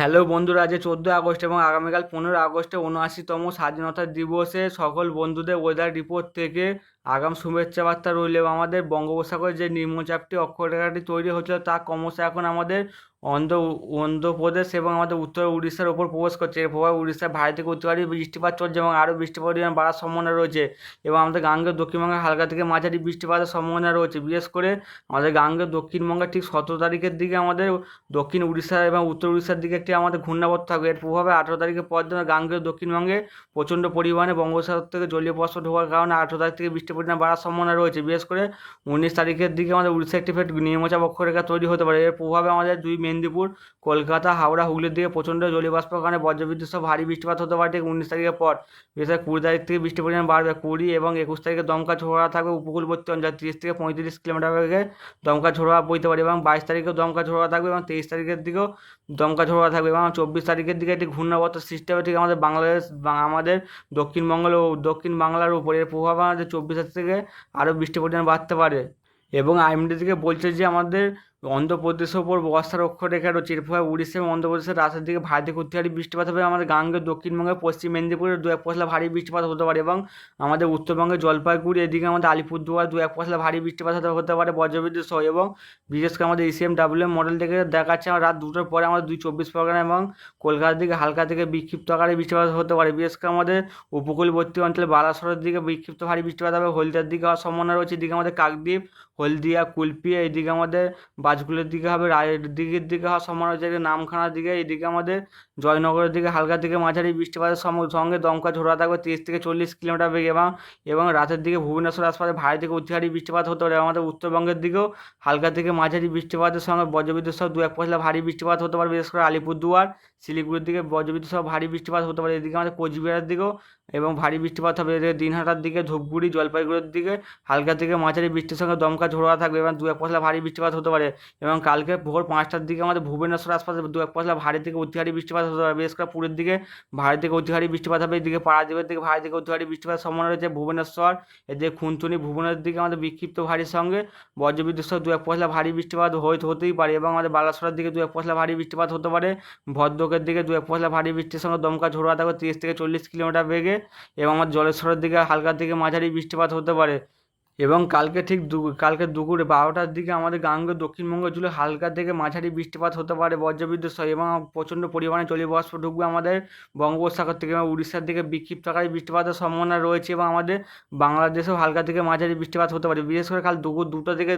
Hello বন্ধুরা, আজ চোদ্দোই আগস্ট এবং আগামীকাল পনেরো আগস্টে উনআশিতম স্বাধীনতা দিবসে সকল বন্ধুদের ওয়েদার রিপোর্ট থেকে আগাম শুভেচ্ছা বার্তা রইল এবং আমাদের বঙ্গোপসাগরে যে নিম্নচাপটি অক্ষরেখাটি তৈরি হচ্ছিল তা ক্রমশ এখন আমাদের অন্ধ্র অন্ধ্রপ্রদেশ এবং আমাদের উত্তর উড়িষ্যার ওপর প্রবেশ করছে। এর প্রভাবে উড়িষ্যার ভারী থেকে অতিভারী বৃষ্টিপাত চলছে এবং আরও বৃষ্টির পরিমাণ বাড়ার সম্ভাবনা রয়েছে এবং আমাদের গাঙ্গের দক্ষিণবঙ্গে হালকা থেকে মাঝারি বৃষ্টিপাতের সম্ভাবনা রয়েছে। বিশেষ করে আমাদের গাঙ্গের দক্ষিণবঙ্গে ঠিক সতেরো তারিখের দিকে আমাদের দক্ষিণ উড়িষ্যা এবং উত্তর উড়িষ্যার দিকে একটি আমাদের ঘূর্ণাবর্ত থাকবে। এর প্রভাবে আঠেরো তারিখের পর দিন গাঙ্গেয় দক্ষিণবঙ্গে প্রচণ্ড পরিমাণে বঙ্গোপসাগর থেকে জলীয় বাষ্প ঢোকার কারণে আঠেরো তারিখ থেকে বৃষ্টির পরিমাণ বাড়ার সম্ভাবনা রয়েছে। বিশেষ করে উনিশ তারিখের দিকে আমাদের উড়িষ্যা একটি ফেট নিম্নচাপ অক্ষরেখা তৈরি হতে পারে। এর প্রভাবে আমাদের দুই মেদিনীপুর, কলকাতা, হাওড়া, হুগলির দিকে প্রচণ্ড জলীয় বাষ্পের কারণে বজ্রবিদ্যুৎ সহ ভারী বৃষ্টিপাত হতে পারে ঠিক উনিশ তারিখের পর। বিশেষ করে কুড়ি তারিখ থেকে বৃষ্টির পরিমাণ বাড়বে কুড়ি এবং একুশ তারিখে দমকা ঝোড়া থাকবে উপকূলবর্তী অঞ্চল। তিরিশ থেকে পঁয়ত্রিশ কিলোমিটার বেগে দমকা ঝোড়া বইতে পারে এবং বাইশ তারিখেও দমকা ঝোড়া থাকবে এবং তেইশ তারিখের দিকেও দমকা ঝোড়া থাকবে এবং চব্বিশ তারিখের দিকে একটি ঘূর্ণাবর্ত সৃষ্টি হবে ঠিক আমাদের বাংলাদেশ আমাদের দক্ষিণবঙ্গের ও দক্ষিণ বাংলার উপরে। এর প্রভাব আমাদের চব্বিশ থেকে আরও বৃষ্টির পরিমাণ বাড়তে পারে। এবং আইএমডি থেকে বলছে যে আমাদের অন্ধ্রপ্রদেশের ওপর বর্ষার অক্ষরেখা রয়েছে। এর ফলে উড়িষ্যা এবং অন্ধ্রপ্রদেশের রাতের দিকে ভারী ভারী বৃষ্টিপাত হবে। আমাদের গাঙ্গে দক্ষিণবঙ্গে পশ্চিম মেদিনীপুরে দু এক পশলা ভারী বৃষ্টিপাত হতে পারে এবং আমাদের উত্তরবঙ্গে জলপাইগুড়ি, এদিকে আমাদের আলিপুরদুয়ার দু এক পশলা ভারী বৃষ্টিপাত হতে পারে বজ্রবিদ্যুৎ সহ এবং বিশেষ করে আমাদের ইসিএম ডাব্লিউ মডেল থেকে দেখাচ্ছে আমার রাত দুটোর পরে আমাদের দুই চব্বিশ পরগনা এবং কলকাতার দিকে হালকা থেকে বিক্ষিপ্ত আকারে বৃষ্টিপাত হতে পারে। বিশেষ করে আমাদের উপকূলবর্তী অঞ্চলে বালাসরের দিকে বিক্ষিপ্ত ভারী বৃষ্টিপাত হবে। হলদিয়ার দিকে হওয়ার সম্ভাবনা রয়েছে। এদিকে আমাদের কাকদ্বীপ, হলদিয়া, কুলপি এইদিকে আমাদের বাজগুলোর দিকে হবে, রায়ের দিকের দিকে হওয়ার সম্ভাবনা রয়েছে নামখানার দিকে এদিকে আমাদের জয়নগরের দিকে হালকা থেকে মাঝারি বৃষ্টিপাতের সঙ্গে দমকা ঝোড়া থাকবে, তিরিশ থেকে চল্লিশ কিলোমিটার বেগে এবং এবং রাতের দিকে ভুবনেশ্বর আশপাশে ভারী থেকে অতিহারী বৃষ্টিপাত হতে পারে আমাদের উত্তরবঙ্গের দিকেও হালকা থেকে মাঝারি বৃষ্টিপাতের সঙ্গে বজ্রবিদ্যুৎ সহ দু এক পশলা ভারী বৃষ্টিপাত হতে পারে, বিশেষ করে আলিপুরদুয়ার শিলিগুড়ির দিকে, বজ্রবিদ্যুৎ সহ ভারী বৃষ্টিপাত হতে পারে। এদিকে আমাদের কোচবিহারের দিকেও এবং ভারী বৃষ্টিপাত হবে। এদিকে দিনহাটার দিকে, ধূপগুড়ি, জলপাইগুড়ির দিকে, হালকা থেকে মাঝারি বৃষ্টির সঙ্গে দমকা ঝোড়া থাকবে এবং দু এক পশলা ভারী বৃষ্টিপাত হতে পারে। এবং কালকে ভোর পাঁচটার দিকে আমাদের ভুবনেশ্বর আশপাশে দু এক পশলা ভারী থেকে অতি ভারী বৃষ্টিপাত হতে পারে। বিশেষ করে পুরীর দিকে ভারী থেকে অতি ভারী বৃষ্টিপাত হবে। এদিকে পাড়াদ্বীপের দিকে ভারী থেকে অতি ভারী বৃষ্টিপাতের সম্ভাবনা রয়েছে ভুবনেশ্বর। এদিকে খুনতুনি ভুবনের দিকে আমাদের বিক্ষিপ্ত ভারীর সঙ্গে বজ্রবিদ্যুৎ সহ দু এক পশলা ভারী বৃষ্টিপাত হতে হতেই পারে এবং আমাদের বালাসোরের দিকে দু এক পশলা ভারী বৃষ্টিপাত হতে পারে। ভদ্রকের দিকে দু এক পশলা ভারী বৃষ্টির সঙ্গে দমকা ঝোড়া থাকবে তিরিশ থেকে চল্লিশ কিলোমিটার বেগে এবং আমার জলেশ্বরের দিকে হালকা থেকে মাঝারি বৃষ্টিপাত হতে পারে। এবং কালকে ঠিক দু, কালকে দুপুরে বারোটার দিকে আমাদের গাঙ্গে দক্ষিণবঙ্গ জুড়ে হালকা থেকে মাঝারি বৃষ্টিপাত হতে পারে, বজ্রবিদ্যুৎ সহ এবং প্রচণ্ড পরিমাণে জলীয় বাষ্প ঢুকবে আমাদের বঙ্গোপসাগর থেকে এবং উড়িষ্যার দিকে বিক্ষিপ্ত আকারে বৃষ্টিপাতের সম্ভাবনা রয়েছে এবং আমাদের বাংলাদেশেও হালকা থেকে মাঝারি বৃষ্টিপাত হতে পারে। বিশেষ করে কাল দুপুর দুটো থেকে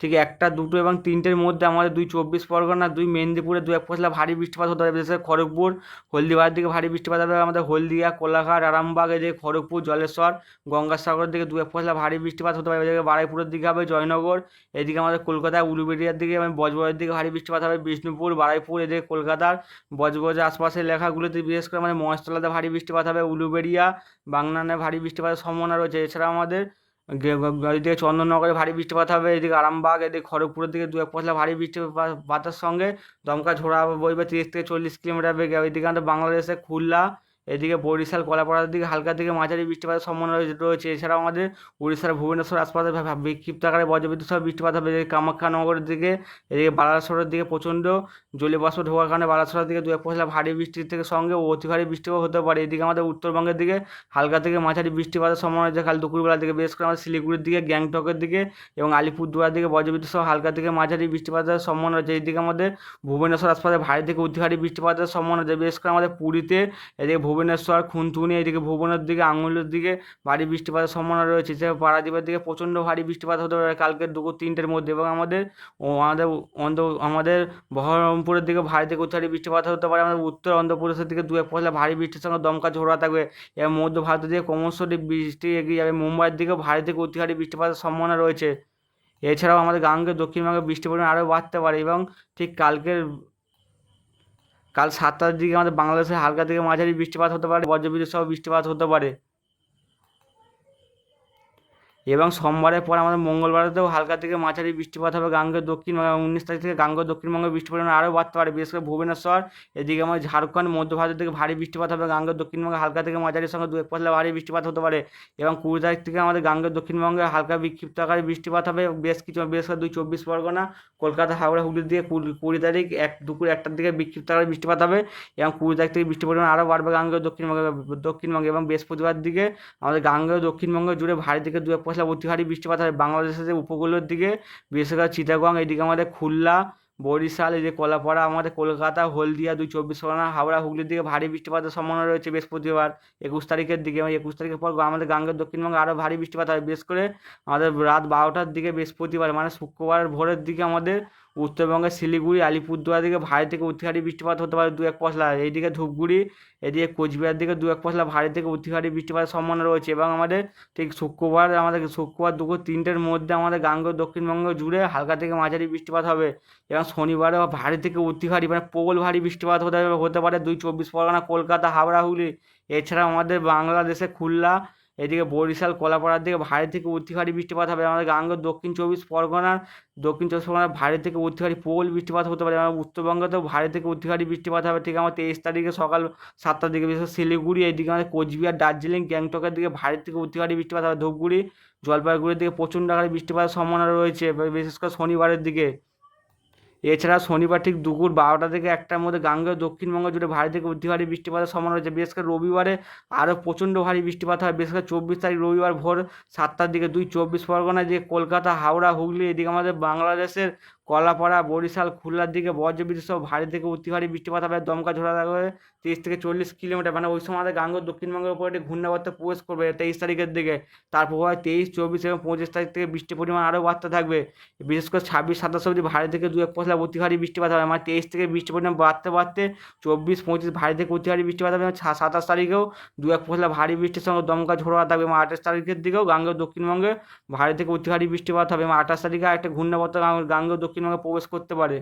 ঠিক একটা, দুটো এবং তিনটের মধ্যে আমাদের দুই চব্বিশ পরগনা, দুই মেদিনীপুরে দু এক পশলা ভারী বৃষ্টিপাত হতে পারে, বিশেষ করে খড়গপুর, হলদিবাড়ির দিকে ভারী বৃষ্টিপাত হবে আমাদের হলদিয়া, কোলাঘাট, আরামবাগ, এদিকে খড়গপুর, জলেশ্বর, গঙ্গাসাগরের দিকে দু এক পশলা ভারী বৃষ্টিপাত হতে পারে এদিকে বারাইপুরের দিকে হবে জয়নগর, এদিকে আমাদের কলকাতায় উলুবেড়িয়ার দিকে এবং বজবজের দিকে ভারী বৃষ্টিপাত হবে, বিষ্ণুপুর, বারাইপুর, এদিকে কলকাতার বজবজের আশপাশের লেখাগুলোতে বিশেষ করে মানে মহেশতলাতে ভারী বৃষ্টিপাত হবে, উলুবেড়িয়া বাংলানে ভারী বৃষ্টিপাতের সম্ভাবনা রয়েছে। এছাড়া আমাদের এদিকে চন্দননগরে ভারী বৃষ্টিপাত হবে, এদিকে আরামবাগ, এদিকে খড়গপুরের দিকে দু এক পশলা ভারী বৃষ্টিপাতের সঙ্গে দমকা ঝোড়া বইবে তিরিশ থেকে চল্লিশ কিলোমিটার বেগে। এদিকে আমাদের বাংলাদেশে খুলনা এদিকে বরিশাল, কলাপাড়ার দিকে হালকা থেকে মাঝারি বৃষ্টিপাতের সম্ভাবনা রয়েছে- এছাড়াও আমাদের উড়িষ্যার ভুবনেশ্বর আশপাশে বিক্ষিপ্ত আকারে বজ্রবিদ্যুৎ সহ বৃষ্টিপাত হবে। এদিকে কামাখ্যানগরের দিকে, এদিকে বালাসোরের দিকে প্রচণ্ড জলীয় বাষ্প ঢোকার কারণে বালাসোরের দিকে দু এক পশলা ভারী বৃষ্টির থেকে সঙ্গে অতি ভারী বৃষ্টিও হতে পারে। এদিকে আমাদের উত্তরবঙ্গের দিকে হালকা থেকে মাঝারি বৃষ্টিপাতের সম্ভাবনা রয়েছে। কাল দুপুরবেলার দিকে, বিশেষ করে আমাদের শিলিগুড়ির দিকে, গ্যাংটকের দিকে এবং আলিপুরদুয়ার দিকে বজ্রবিদ্যুৎ সহ হালকা থেকে মাঝারি বৃষ্টিপাতের সম্ভাবনা রয়েছে। এইদিকে আমাদের ভুবনেশ্বর আশপাশে ভারী থেকে অতি ভারী বৃষ্টিপাতের সম্ভাবনা রয়েছে। বিশেষ করে আমাদের পুরীতে এদিকে ভুবনেশ্বর, খুনতুনি এদিকে ভুবনের দিকে, আঙুলের দিকে ভারী বৃষ্টিপাতের সম্ভাবনা রয়েছে। এছাড়া পারাদ্বীপের দিকে প্রচণ্ড ভারী বৃষ্টিপাত হতে পারে কালকে দুপুর তিনটের মধ্যে এবং আমাদের ও আমাদের অন্ধ আমাদের বহরমপুরের দিকে ভারী থেকে ভারী বৃষ্টিপাত হতে পারে। আমাদের উত্তর অন্ধ্রপ্রদেশের দিকে দু এক ভারী বৃষ্টির সঙ্গে দমকা ঝোড়া থাকবে। এবং মধ্য ভারতের দিকে ক্রমশটি বৃষ্টি এগিয়ে যাবে। মুম্বাইয়ের দিকে ভারী থেকে অতি বৃষ্টিপাতের সম্ভাবনা রয়েছে। এছাড়াও আমাদের গাঙ্গের দক্ষিণবঙ্গে বৃষ্টির পরিমাণ আরও বাড়তে পারে এবং ঠিক কালকের কাল সাতটার দিকে আমাদের বাংলাদেশে হালকা থেকে মাঝারি বৃষ্টিপাত হতে পারে, বজ্রবিদ্যুৎ সহ বৃষ্টিপাত হতে পারে। এবং সোমবারের পর আমাদের মঙ্গলবারেতেও হালকা থেকে মাঝারি বৃষ্টিপাত হবে গাঙ্গের দক্ষিণ উনিশ তারিখ থেকে গাঙ্গেয় দক্ষিণবঙ্গে বৃষ্টির পরিমাণ আরও বাড়তে পারে। বিশেষ করে ভুবনেশ্বর, এদিকে আমাদের ঝাড়খণ্ড, মধ্য ভারতের থেকে ভারী বৃষ্টিপাত হবে। গাঙ্গের দক্ষিণবঙ্গে হালকা থেকে মাঝারির সঙ্গে দু এক পশলা ভারী বৃষ্টিপাত হতে পারে এবং কুড়ি তারিখ থেকে আমাদের গাঙ্গেয় দক্ষিণবঙ্গে হালকা বিক্ষিপ্ত আকারে বৃষ্টিপাত হবে। বেশ কিছু বেশ করে দুই চব্বিশ পরগনা, কলকাতা, হাওড়া, হুগলির দিকে কুড়ি তারিখ, এক দুপুর একটার দিকে বিক্ষিপ্ত আকারে বৃষ্টিপাত হবে এবং কুড়ি তারিখ থেকে বৃষ্টির পরিমাণ আরও বাড়বে গাঙ্গেয় দক্ষিণবঙ্গে দক্ষিণবঙ্গে এবং বৃহস্পতিবার দিকে আমাদের গাঙ্গেয় দক্ষিণবঙ্গ জুড়ে ভারী থেকে দু এক পশলা অতি ভারী বৃষ্টিপাত হয় বাংলাদেশের উপকূলের দিকে, বিশেষ করে চিটাগং, এদিকে আমাদের খুলনা, বরিশাল, এই যে কলাপাড়া, আমাদের কলকাতা, হলদিয়া, দুই চব্বিশ পরগনা, হাওড়া, হুগলির দিকে ভারী বৃষ্টিপাতের সম্ভাবনা রয়েছে বৃহস্পতিবার, একুশ তারিখের দিকে একুশ তারিখের পর আমাদের গাঙ্গের দক্ষিণবঙ্গে আরও ভারী বৃষ্টিপাত হয়। বিশেষ করে আমাদের রাত বারোটার দিকে বৃহস্পতিবার মানে শুক্রবার ভোরের দিকে আমাদের উত্তরবঙ্গের শিলিগুড়ি, আলিপুরদুয়ার দিকে ভারী থেকে অতিভারী বৃষ্টিপাত হতে পারে দু এক পশলা। এইদিকে ধূপগুড়ি, এদিকে কোচবিহার দিকে দু এক পশলা ভারী থেকে অতি ভারী বৃষ্টিপাতের সম্ভাবনা রয়েছে এবং আমাদের ঠিক শুক্রবার, আমাদের শুক্রবার দুপুর তিনটের মধ্যে আমাদের গাঙ্গেয় দক্ষিণবঙ্গ জুড়ে হালকা থেকে মাঝারি বৃষ্টিপাত হবে এবং শনিবারে ভারী থেকে অতিভারী মানে প্রবল ভারী বৃষ্টিপাত হতে হতে পারে দুই চব্বিশ পরগনা, কলকাতা, হাওড়া, হুগলি। এছাড়াও আমাদের বাংলাদেশে খুলনা এদিকে বরিশাল, কলাপাড়ার দিকে ভারী থেকে অতি ভারী বৃষ্টিপাত হবে। আমাদের গাঙ্গেয় দক্ষিণ চব্বিশ পরগনার, দক্ষিণ চব্বিশ পরগনার ভারী থেকে অতি ভারী প্রবল বৃষ্টিপাত হতে পারে। আমার উত্তরবঙ্গতেও ভারী থেকে অতি ভারী বৃষ্টিপাত হবে। ঠিক আমার তেইশ তারিখে সকাল সাতটার দিকে, বিশেষ শিলিগুড়ি এইদিকে আমাদের কোচবিহার, দার্জিলিং, গ্যাংটকের দিকে ভারী থেকে অতি ভারী বৃষ্টিপাত হবে। ধূপগুড়ি, জলপাইগুড়ির দিকে প্রচণ্ড আকারে বৃষ্টিপাতের সম্ভাবনা রয়েছে। বিশেষ করে শনিবারের দিকে। এছাড়া শনিবার ঠিক দুপুর বারোটা থেকে একটার মধ্যে গাঙ্গেয় দক্ষিণবঙ্গ জুড়ে ভারী থেকে অতি ভারী বৃষ্টিপাতের সম্ভাবনা রয়েছে। বিশেষ করে রবিবারে আরও প্রচণ্ড ভারী বৃষ্টিপাত হয়। বিশেষ করে চব্বিশ তারিখ রবিবার ভোর সাতটার দিকে দুই চব্বিশ পরগনায় যে কলকাতা, হাওড়া, হুগলি, এদিকে আমাদের বাংলাদেশের কলাপাড়া, বরিশাল, খুলনার দিকে বজ্রবিদ্যুৎ সহ ভারী থেকে অতি ভারী বৃষ্টিপাত হবে। দমকা ঝোড়া থাকবে তিরিশ থেকে চল্লিশ কিলোমিটার। মানে ওই সময় আমাদের গাঙ্গ দক্ষিণবঙ্গের উপরে একটি ঘূর্ণাবর্ত প্রবেশ করবে তেইশ তারিখের দিকে। তারপর হয় তেইশ, চব্বিশ এবং পঁচিশ তারিখ থেকে বৃষ্টির পরিমাণ আরও বাড়তে থাকবে। বিশেষ করে ছাব্বিশ, সাতাশ অবধি ভারী থেকে দু এক পশলা অতি ভারী বৃষ্টিপাত হবে। মানে তেইশ থেকে বৃষ্টির পরিমাণ বাড়তে বাড়তে চব্বিশ, পঁচিশ ভারী থেকে অতি ভারী বৃষ্টিপাত হবে। সাতাশ তারিখেও দু এক পশলা ভারী বৃষ্টির সঙ্গে দমকা ঝোড়া থাকবে। এবং আঠাশ তারিখের দিকেও গাঙ্গ দক্ষিণবঙ্গে ভারী থেকে অতি ভারী বৃষ্টিপাত হবে। এবং আঠাশ তারিখে একটা ঘূর্ণাবর্ত গাঙ্গ দক্ষিণবঙ্গে প্রবেশ করতে পারে।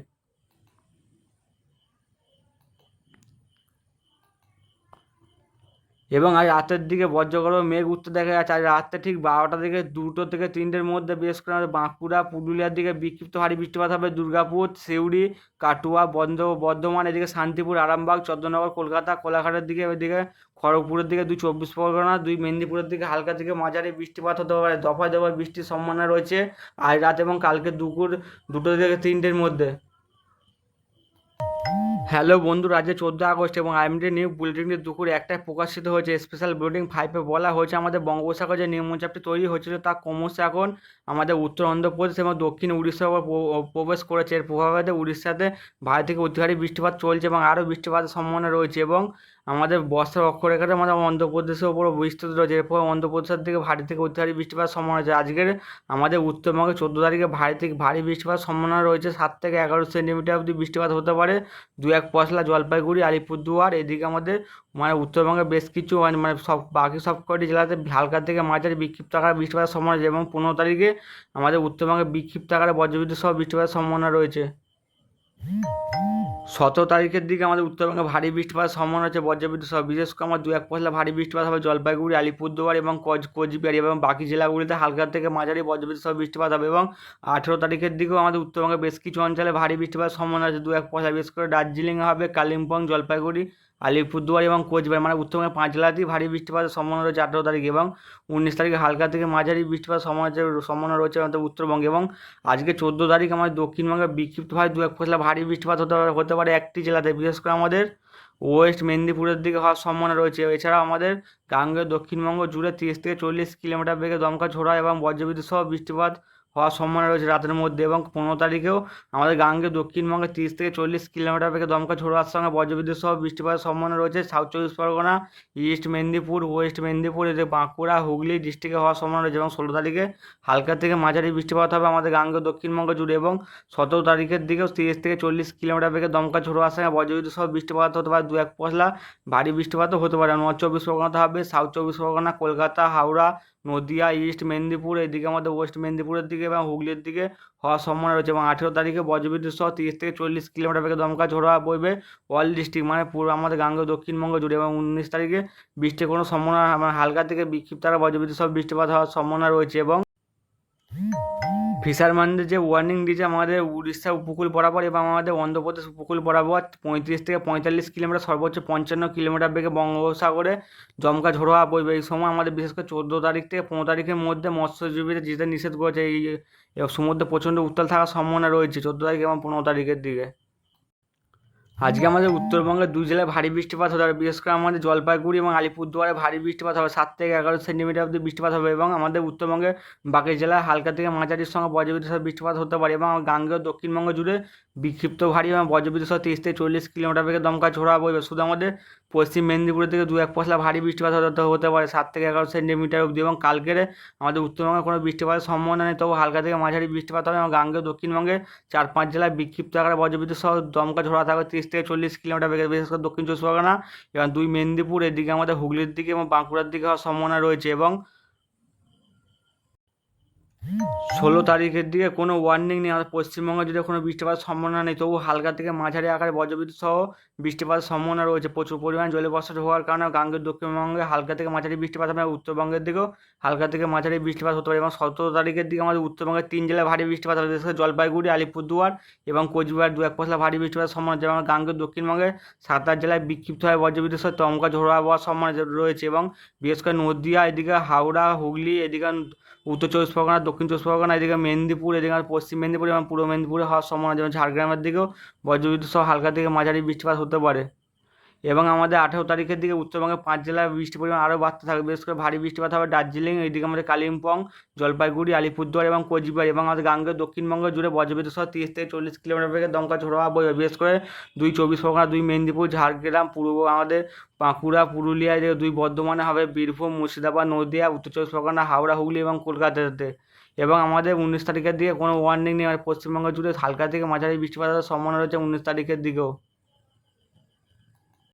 এবং আজ রাতের দিকে বজ্রগর্ভ মেঘ উঠতে দেখা যাচ্ছে। আজ রাত্রে ঠিক বারোটা থেকে দুটো থেকে তিনটের মধ্যে বিশেষ করে আমাদের বাঁকুড়া, পুরুলিয়ার দিকে বিক্ষিপ্ত ভারী বৃষ্টিপাত হবে। দুর্গাপুর, সিউড়ি, কাটুয়া, বন্ধ, বর্ধমান, এদিকে শান্তিপুর, আরামবাগ চন্দ্রনগর কলকাতা, কোলাঘাটের দিকে ওইদিকে খড়গপুরের দিকে দুই চব্বিশ পরগনা, দুই মেদিনীপুরের দিকে হালকা থেকে মাঝারি বৃষ্টিপাত হতে পারে। দফায় দফায় বৃষ্টির সম্ভাবনা রয়েছে আজ রাত এবং কালকে দুপুর দুটো থেকে তিনটের মধ্যে। হ্যালো বন্ধুরা আজ চোদ্দ আগস্ট এবং আইএমডি নিউ বুলেটিনটি দুপুর একটায় প্রকাশিত হয়েছে। স্পেশাল বুলেটিন ফাইভে বলা হয়েছে, আমাদের বঙ্গোপসাগর যে নিম্নচাপটি তৈরি হয়েছিল তা ক্রমশ এখন আমাদের উত্তর অন্ধ্রপ্রদেশ এবং দক্ষিণ উড়িষ্যার উপর প্রবেশ করেছে। এর প্রভাবে উড়িষ্যাতে ভারী থেকে অতি ভারী বৃষ্টিপাত চলছে এবং আরও বৃষ্টিপাতের সম্ভাবনা রয়েছে এবং আমাদের বর্ষার অক্ষরেখাটা আমাদের অন্ধ্রপ্রদেশের উপর বিস্তৃত রয়েছে। এরপর অন্ধ্রপ্রদেশের দিকে ভারী থেকে অতি ভারী বৃষ্টিপাতের সম্ভাবনা রয়েছে। আজকের আমাদের উত্তরবঙ্গে চোদ্দ তারিখে ভারী থেকে ভারী বৃষ্টিপাতের সম্ভাবনা রয়েছে। সাত থেকে এগারো সেন্টিমিটার অবধি বৃষ্টিপাত হতে পারে। দু এক পশলা জলপাইগুড়ি, আলিপুরদুয়ার, এদিকে আমাদের মানে উত্তরবঙ্গে বেশ কিছু মানে মানে সব, বাকি সব কটি জেলাতে হালকা থেকে মাঝারি বিক্ষিপ্ত আকারে বৃষ্টিপাতের সম্ভাবনা রয়েছে এবং পনেরো তারিখে আমাদের উত্তরবঙ্গে বিক্ষিপ্ত আকারে বজ্রবিদ্যুৎ সহ বৃষ্টিপাতের সম্ভাবনা রয়েছে। সতেরো তারিখের দিকে আমাদের উত্তরবঙ্গে ভারী বৃষ্টিপাতের সম্ভাবনা রয়েছে বজ্রবিদ্যুৎ সহ। বিশেষ করে আমার দু এক পশলা ভারী বৃষ্টিপাত হবে জলপাইগুড়ি, আলিপুরদুয়ার এবং কোচ, কোচবিহার এবং বাকি জেলাগুলিতে হালকা থেকে মাঝারি বজ্রবিদ্যুৎ সহ বৃষ্টিপাত হবে এবং আঠেরো তারিখের দিকেও আমাদের উত্তরবঙ্গে বেশ কিছু অঞ্চলে ভারী বৃষ্টিপাতের সম্ভাবনা আছে দু এক পশলা। বিশেষ করে দার্জিলিং হবে, কালিম্পং, জলপাইগুড়ি আলিপুরদুয়ার এবং কোচবিহার মানে উত্তরবঙ্গের পাঁচ জেলাতেই ভারী বৃষ্টিপাতের সম্ভাবনা রয়েছে আঠেরো তারিখ এবং উনিশ তারিখে হালকা থেকে মাঝারি বৃষ্টিপাতের সম্ভাবনা সম্ভাবনা রয়েছে আমাদের উত্তরবঙ্গে এবং আজকে চোদ্দ তারিখ আমাদের দক্ষিণবঙ্গে বিক্ষিপ্তভাবে দু এক পশলা ভারী বৃষ্টিপাত হতে পারে হতে পারে একটি জেলাতে, বিশেষ করে আমাদের ওয়েস্ট মেদিনীপুরের দিকে হওয়ার সম্ভাবনা রয়েছে। এছাড়া আমাদের গাঙ্গে দক্ষিণবঙ্গ জুড়ে তিরিশ থেকে চল্লিশ কিলোমিটার বেগে দমকা ঝোড়া এবং বজ্রবিদ্যুৎ সহ বৃষ্টিপাত হওয়ার সম্ভাবনা রয়েছে রাতের মধ্যে এবং পনেরো তারিখেও আমাদের গাঙ্গে দক্ষিণবঙ্গে তিরিশ থেকে চল্লিশ কিলোমিটার বেগে দমকা ঝোড়ার সঙ্গে বজ্রবিদ্যুৎ সহ বৃষ্টিপাতের সম্ভাবনা রয়েছে। South Chabbish Pargana east Medinipur west Medinipur এদের বাঁকুড়া, হুগলি ডিস্ট্রিক্টে হওয়ার সম্ভাবনা রয়েছে এবং ষোলো তারিখে হালকা থেকে মাঝারি বৃষ্টিপাত হবে আমাদের গাঙ্গে দক্ষিণবঙ্গ জুড়ে এবং সতেরো তারিখের দিকেও তিরিশ থেকে চল্লিশ কিলোমিটার বেগে দমকা ঝোড়ো আসার সঙ্গে বজ্রবিদ্যুৎ সহ বৃষ্টিপাত হতে পারে। দু এক পশলা ভারী বৃষ্টিপাতও হতে পারে। নর্থ চব্বিশ পরগনাতে হবে। সাউথ চব্বিশ পরগনা, কলকাতা, হাওড়া নদিয়া, ইস্ট মেদিনীপুর, এদিকে আমাদের ওয়েস্ট মেদিনীপুরের দিকে এবং হুগলির দিকে হওয়ার সম্ভাবনা রয়েছে এবং আঠেরো তারিখে বজ্রবিদ্যুৎ সহ তিরিশ থেকে চল্লিশ কিলোমিটার বেগে দমকা ঝোড়া বইবে অল ডিস্ট্রিক্ট মানে পুরো আমাদের গাঙ্গে দক্ষিণবঙ্গ জুড়ে এবং উনিশ তারিখে বৃষ্টির কোনো সম্ভাবনা মানে হালকা থেকে বিক্ষিপ্ত বজ্রবিদ্যুৎ সহ বৃষ্টিপাত হওয়ার সম্ভাবনা রয়েছে এবং ফিশারম্যানদের যে ওয়ার্নিং দিয়েছে, আমাদের উড়িষ্যা উপকূল বরাবর এবং আমাদের অন্ধ্রপ্রদেশ উপকূল বরাবর পঁয়ত্রিশ থেকে পঁয়তাল্লিশ কিলোমিটার, সর্বোচ্চ পঞ্চান্ন কিলোমিটার বেগে বঙ্গোপসাগরে জমকা ঝোড়ো হাওয়া বইবে। এই সময় আমাদের বিশেষ করে চোদ্দ তারিখ থেকে পনেরো তারিখের মধ্যে মৎস্যজীবীদের যেতে নিষেধ করেছে। এই সমুদ্রে প্রচণ্ড উত্তাল থাকার সম্ভাবনা রয়েছে চোদ্দ তারিখ এবং পনেরো তারিখের দিকে। আজকে আমাদের উত্তরবঙ্গের দুই জেলায় ভারী বৃষ্টিপাত হতে পারে, বিশেষ করে আমাদের জলপাইগুড়ি এবং আলিপুরদুয়ারে ভারী বৃষ্টিপাত হবে, সাত থেকে এগারো সেন্টিমিটার অব্দি বৃষ্টিপাত হবে এবং আমাদের উত্তরবঙ্গের বাকি জেলায় হালকা থেকে মাঝারির সঙ্গে বজ্রবিদ্যুৎ সহ বৃষ্টিপাত হতে পারে এবং গাঙ্গেয় দক্ষিণবঙ্গ জুড়ে বিক্ষিপ্ত ভারী এবং বজ্রবিদ্যুৎ সহ তিরিশ থেকে চল্লিশ কিলোমিটার বেগে দমকা ঝোড়া বইবে শুধু আমাদের পশ্চিম মেদিনীপুরের দিকে দু এক পশলা ভারী বৃষ্টিপাত হতে পারে। সাত থেকে এগারো সেন্টিমিটার অবধি এবং কালকের আমাদের উত্তরবঙ্গে কোনো বৃষ্টিপাতের সম্ভাবনা নেই। তবু হালকা থেকে মাঝারি বৃষ্টিপাত হবে এবং গাঙ্গেয় দক্ষিণবঙ্গে চার পাঁচ জেলায় বিক্ষিপ্ত আকারে বজ্রবিদ্যুৎ সহ দমকা ঝোড়া থাকবে তিরিশ থেকে চল্লিশ কিলোমিটার। বেগে বিশেষ করে দক্ষিণ চব্বিশ পরগনা এবং দুই মেদিনীপুর, এদিকে আমাদের হুগলির দিকে এবং বাঁকুড়ার দিকে হওয়ার সম্ভাবনা রয়েছে এবং ষোলো তারিখের দিকে কোনো ওয়ার্নিং নেই। আমাদের পশ্চিমবঙ্গে যদি কোনো বৃষ্টিপাতের সম্ভাবনা নেই, তবু হালকা থেকে মাঝারি আকারে বজ্রবিদ্যুৎ সহ বৃষ্টিপাতের সম্ভাবনা রয়েছে। প্রচুর পরিমাণ জলে বর্ষা হওয়ার কারণে গাঙ্গের দক্ষিণবঙ্গে হালকা থেকে মাঝারি বৃষ্টিপাত হবে। উত্তরবঙ্গের দিকেও হালকা থেকে মাঝারি বৃষ্টিপাত হতে পারে। এবং সতেরো তারিখের দিকে আমাদের উত্তরবঙ্গের তিন জেলায় ভারী বৃষ্টিপাত হবে। করে জলপাইগুড়ি, আলিপুরদুয়ার এবং কোচবিহার দু এক পশলা ভারী বৃষ্টিপাতের সম্ভাবনা যেমন গাঙ্গের দক্ষিণবঙ্গে সাত আট জেলায় হয় বজ্রবিদ্যুৎ সহ দমকা ঝোড়ো আবহাওয়ার সম্ভাবনা রয়েছে। এবং বিশেষ করে নদিয়া, এদিকে হাওড়া, হুগলি, এদিকে উত্তর চব্বিশ পরগনা দক্ষিণ চব্বিশ পরগনা, এদিকে মেদিনীপুর, এদিকে পশ্চিম মেদিনীপুর এবং পূর্ব মেদিনীপুরে হওয়ার সম্ভাবনা যেমন ঝাড়গ্রামের দিকেও বজ্রবিদ্যুৎ সহ হালকা থেকে মাঝারি বৃষ্টিপাত হতে পারে। এবং আমাদের আঠেরো তারিখের দিকে উত্তরবঙ্গের পাঁচ জেলায় বৃষ্টির পরিমাণ আরও বাড়তে থাকবে। বিশেষ করে ভারী বৃষ্টিপাত হবে দার্জিলিং এইদিকে আমাদের কালিম্পং, জলপাইগুড়ি, আলিপুরদুয়ার এবং কোচবিহার এবং আমাদের গাঙ্গে দক্ষিণবঙ্গ জুড়ে বজ্রবিদ্যুৎ সহ তিরিশ থেকে চল্লিশ কিলোমিটার বেগে দমকা ঝোড়ো বইবে। বিশেষ করে দুই চব্বিশ পরগনা, দুই মেদিনীপুর, ঝাড়গ্রাম, পূর্ব আমাদের বাঁকুড়া, পুরুলিয়া দুই বর্ধমানে হবে বীরভূম, মুর্শিদাবাদ, নদিয়া, উত্তর চব্বিশ পরগনা, হাওড়া, হুগলি এবং কলকাতাতে। এবং আমাদের উনিশ তারিখের দিকে কোনো ওয়ার্নিং নেই। আর পশ্চিমবঙ্গ জুড়ে হালকা থেকে মাঝারি বৃষ্টিপাতের সম্ভাবনা রয়েছে উনিশ তারিখের দিকেও।